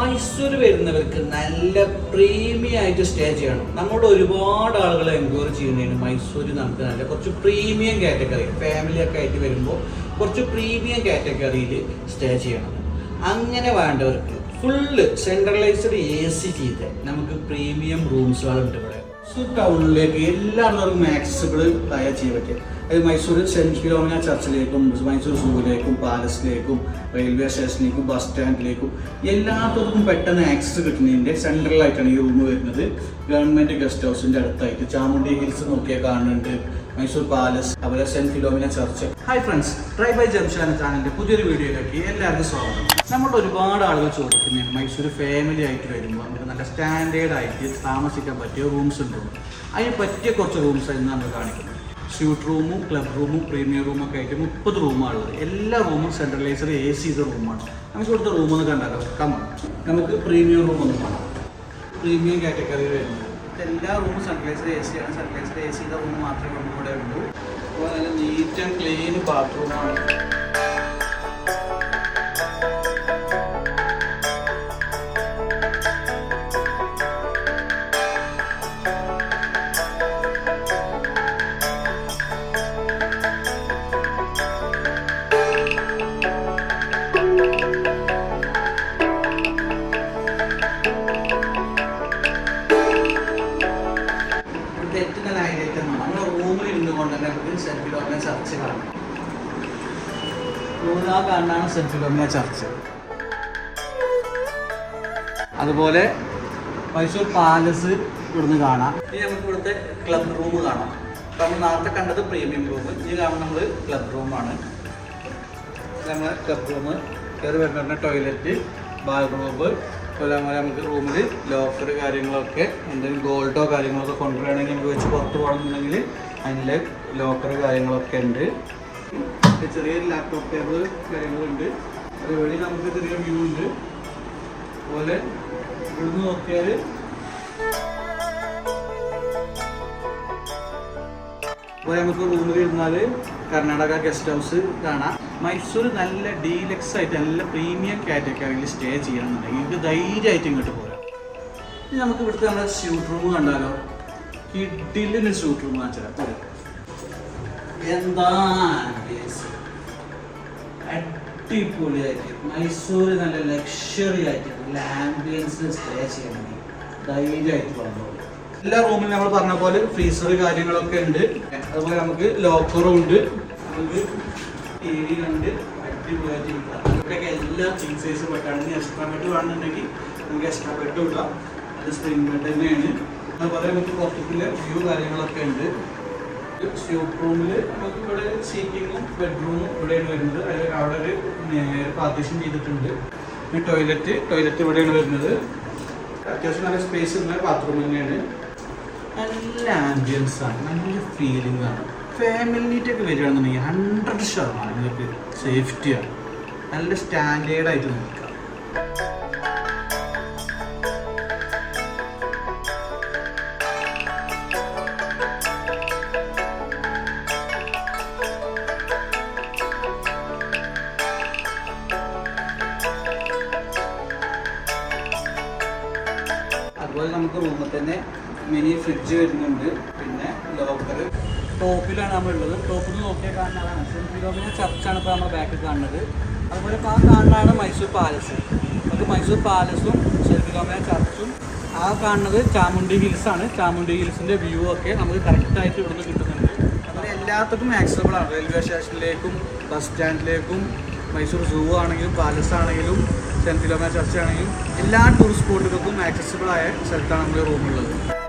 മൈസൂർ വരുന്നവർക്ക് നല്ല പ്രീമിയം ആയിട്ട് സ്റ്റേ ചെയ്യണം. നമ്മുടെ ഒരുപാട് ആളുകൾ എൻക്വയറി ചെയ്യുന്നതിന് മൈസൂർ നമുക്ക് നല്ല കുറച്ച് പ്രീമിയം കാറ്റഗറി ഫാമിലി ഒക്കെ ആയിട്ട് വരുമ്പോൾ കുറച്ച് പ്രീമിയം കാറ്റഗറിയിൽ സ്റ്റേ ചെയ്യണം. അങ്ങനെ വേണ്ടവർക്ക് ഫുള്ള് സെൻട്രലൈസ്ഡ് എ സി ചെയ്ത് നമുക്ക് പ്രീമിയം റൂംസുകളുണ്ട് ഇവിടെ. മൈസൂർ ടൗണിലേക്ക് എല്ലാവർക്കും ആക്സസിബിൾ ആയ ചെയ്യാൻ പറ്റും അത് മൈസൂർ സെന്റ് ഫിലോമിന ചർച്ചിലേക്കും മൈസൂർ സൂവിലേക്കും പാലസിലേക്കും റെയിൽവേ സ്റ്റേഷനിലേക്കും ബസ് സ്റ്റാൻഡിലേക്കും എല്ലാത്തവർക്കും പെട്ടെന്ന് ആക്സസ് കിട്ടുന്നതിന്റെ സെൻട്രലായിട്ടാണ് ഈ റൂം വരുന്നത്. ഗവൺമെന്റ് ഗസ്റ്റ് ഹൗസിന്റെ അടുത്തായിട്ട്. ചാമുണ്ടി ഹിൽസ് നോക്കിയാൽ കാണുന്നുണ്ട്. മൈസൂർ പാലസ് അതുപോലെ saint Philomena church hi friends try by Jamshana ചാനലിന്റെ പുതിയൊരു വീഡിയോയിലേക്ക് എല്ലാവർക്കും സ്വാഗതം. നമ്മൾ ഒരുപാട് ആളുകൾ ചോദിക്കുന്നതാണ് മൈസൂർ ഫാമിലി ആയിട്ട് വരുമ്പോൾ നമുക്ക് നല്ല സ്റ്റാൻഡേർഡ് ആയിട്ട് താമസിക്കാൻ പറ്റിയ റൂംസ് ഉണ്ടോ? അതിന് പറ്റിയ കുറച്ച് റൂംസ് ഇന്ന് നമ്മൾ കാണിക്കുന്നത്. സ്യൂട്ട് റൂമും ക്ലബ് റൂമും പ്രീമിയം റൂമും ഒക്കെ ആയിട്ട് മുപ്പത് റൂമാണുള്ളത് എല്ലാ റൂമും സെൻട്രലൈസർ എ സി റൂമാണ് നമുക്ക് ഇവിടുത്തെ റൂമൊന്ന് കണ്ടാലോ? കമ്മ നമുക്ക് പ്രീമിയം റൂം ഒന്ന് കാണാം. പ്രീമിയം കാറ്റഗറി വരുന്നത് എല്ലാ റൂമും സെൻട്രലൈസർ എ സി ആണ്. സെൻട്രലൈസർ എ സിയുടെ റൂം മാത്രമേ ഉള്ളൂ. അപ്പോൾ നല്ല നീറ്റ് ആൻഡ് ക്ലീൻ ബാത്റൂമാണ് ചർച്ച് ആ കാണാനാണ് സെന്റ് ചർച്ച്. അതുപോലെ മൈസൂർ പാലസ് ഇവിടുന്ന് കാണാം. ഇനി നമുക്ക് ഇവിടുത്തെ ക്ലബ് റൂം കാണാം. നമ്മൾ നേരത്തെ കണ്ടത് പ്രീമിയം റൂം ഇനി കാണുന്നത് നമ്മൾ ക്ലബ് റൂമാണ് നമ്മൾ ക്ലബ് റൂം കയറി വരുന്ന ടോയ്ലറ്റ് ബാത്റൂം അങ്ങനെ നമുക്ക് റൂമിൽ ലോക്കർ കാര്യങ്ങളൊക്കെ എന്തെങ്കിലും ഗോൾഡോ കാര്യങ്ങളൊക്കെ കൊണ്ടുവരികയാണെങ്കിൽ നമുക്ക് വെച്ച് പുറത്ത് പോകണമെന്നുണ്ടെങ്കിൽ അതിന്റെ ലോക്കർ കാര്യങ്ങളൊക്കെ ഉണ്ട്. ചെറിയൊരു ലാപ്ടോപ്പ് ടേബിൾ കാര്യങ്ങളുണ്ട്. അതുവഴി നമുക്ക് ചെറിയ വ്യൂ ഉണ്ട്. അതുപോലെ ഇവിടുന്ന് നോക്കിയാൽ അപ്പോൾ നമുക്ക് റൂമിൽ ഇരുന്നാൽ കർണാടക ഗസ്റ്റ് ഹൗസ് കാണാം. മൈസൂർ നല്ല ഡീലക്സ് ആയിട്ട് നല്ല പ്രീമിയം കാറ്റഗറിയിൽ സ്റ്റേ ചെയ്യണമെന്നുണ്ടെങ്കിൽ ഇത് ധൈര്യമായിട്ട് ഇങ്ങോട്ട് പോരാം. ഇനി നമുക്ക് ഇവിടുത്തെ നമ്മുടെ സ്യൂട്ട് റൂം കണ്ടാലോ? കിഡിലിന് സ്യൂട്ട് റൂം എന്താ ambience. അടിപൊളിയായിട്ട്. മൈസൂർ നല്ല ലക്ഷറി ആയിട്ട് നല്ല ആംബിയൻസിൽ സ്റ്റേ ചെയ്യണമെങ്കിൽ ധൈര്യമായിട്ട് വന്നോളൂ എല്ലാ റൂമിൽ നമ്മൾ പറഞ്ഞ പോലെ ഫ്രീസർ കാര്യങ്ങളൊക്കെ ഉണ്ട്. അതുപോലെ നമുക്ക് ലോക്കറും ഉണ്ട്. നമുക്ക് ടി വി ഉണ്ട് അടിപൊളിയായിട്ട് ഇരിക്കാം ഇവിടെയൊക്കെ എല്ലാ കിങ് സൈസും വെക്കാണെങ്കിൽ എക്സ്ട്രാ ബെഡ് വേണമെന്നുണ്ടെങ്കിൽ നമുക്ക് എക്സ്ട്രാ ബെഡ് ഇടാം. അത് സ്പ്രിംഗ് ബെഡ് തന്നെയാണ്. അതുപോലെ നമുക്ക് പുറത്തേക്കുള്ള വ്യൂ കാര്യങ്ങളൊക്കെ ഉണ്ട്. സ്റ്റോപ്പ് റൂമിൽ നമുക്ക് ഇവിടെ സീറ്റിങ്ങും ബെഡ്റൂമും ഇവിടെയാണ് വരുന്നത്. അവിടെ ഒരു പാർട്ടീഷൻ ചെയ്തിട്ടുണ്ട്. പിന്നെ ടോയ്ലറ്റ് ടോയ്ലറ്റ് ഇവിടെയാണ് വരുന്നത്. അത്യാവശ്യം നല്ല സ്പേസ് ഉള്ള ബാത്റൂം തന്നെയാണ്. നല്ല ആംബിയൻസ് ആണ് നല്ല ഫീലിംഗ് ആണ് ഫാമിലിയിട്ടൊക്കെ വരികയാണെന്നുണ്ടെങ്കിൽ ഹൺഡ്രഡ് ശതമാനം നിങ്ങൾക്ക് സേഫ്റ്റിയാണ് നല്ല സ്റ്റാൻഡേർഡായിട്ട് നിൽക്കുക നിൽക്കാം. അതുപോലെ നമുക്ക് റൂമിൽ തന്നെ മിനി ഫ്രിഡ്ജ് വരുന്നുണ്ട്. പിന്നെ ലോക്കർ ടോപ്പിലാണ് നമ്മളുള്ളത്. ടോപ്പിൽ നോക്കിയാൽ കാണുന്നതാണ് ഫിലോമിന ചർച്ചാണ് ഇപ്പോൾ നമ്മുടെ ബാക്കിൽ കാണുന്നത്. അതുപോലെ ഇപ്പോൾ ആ കാണുന്നതാണ് മൈസൂർ പാലസ് നമുക്ക് മൈസൂർ പാലസും ഫിലോമിന ചർച്ചും ആ കാണുന്നത് ചാമുണ്ടി ഹിൽസ് ആണ്. ചാമുണ്ടി ഹിൽസിന്റെ വ്യൂ ഒക്കെ നമുക്ക് കറക്റ്റായിട്ട് ഇവിടുന്ന് കിട്ടുന്നുണ്ട്. അതുപോലെ എല്ലാത്തിനും ആക്സസബിൾ ആണ്. റെയിൽവേ സ്റ്റേഷനിലേക്കും ബസ് സ്റ്റാൻഡിലേക്കും മൈസൂർ സൂ ആണെങ്കിലും പാലസ് ആണെങ്കിലും സെന്റ് ഫിലോമിന ചർച്ച് ആണെങ്കിലും എല്ലാ ടൂറിസ്റ്റ് സ്പോട്ടുകൾക്കും ആക്സസിബിൾ ആയ സ്ഥലത്താണ് നമ്മുടെ റൂമുള്ളത്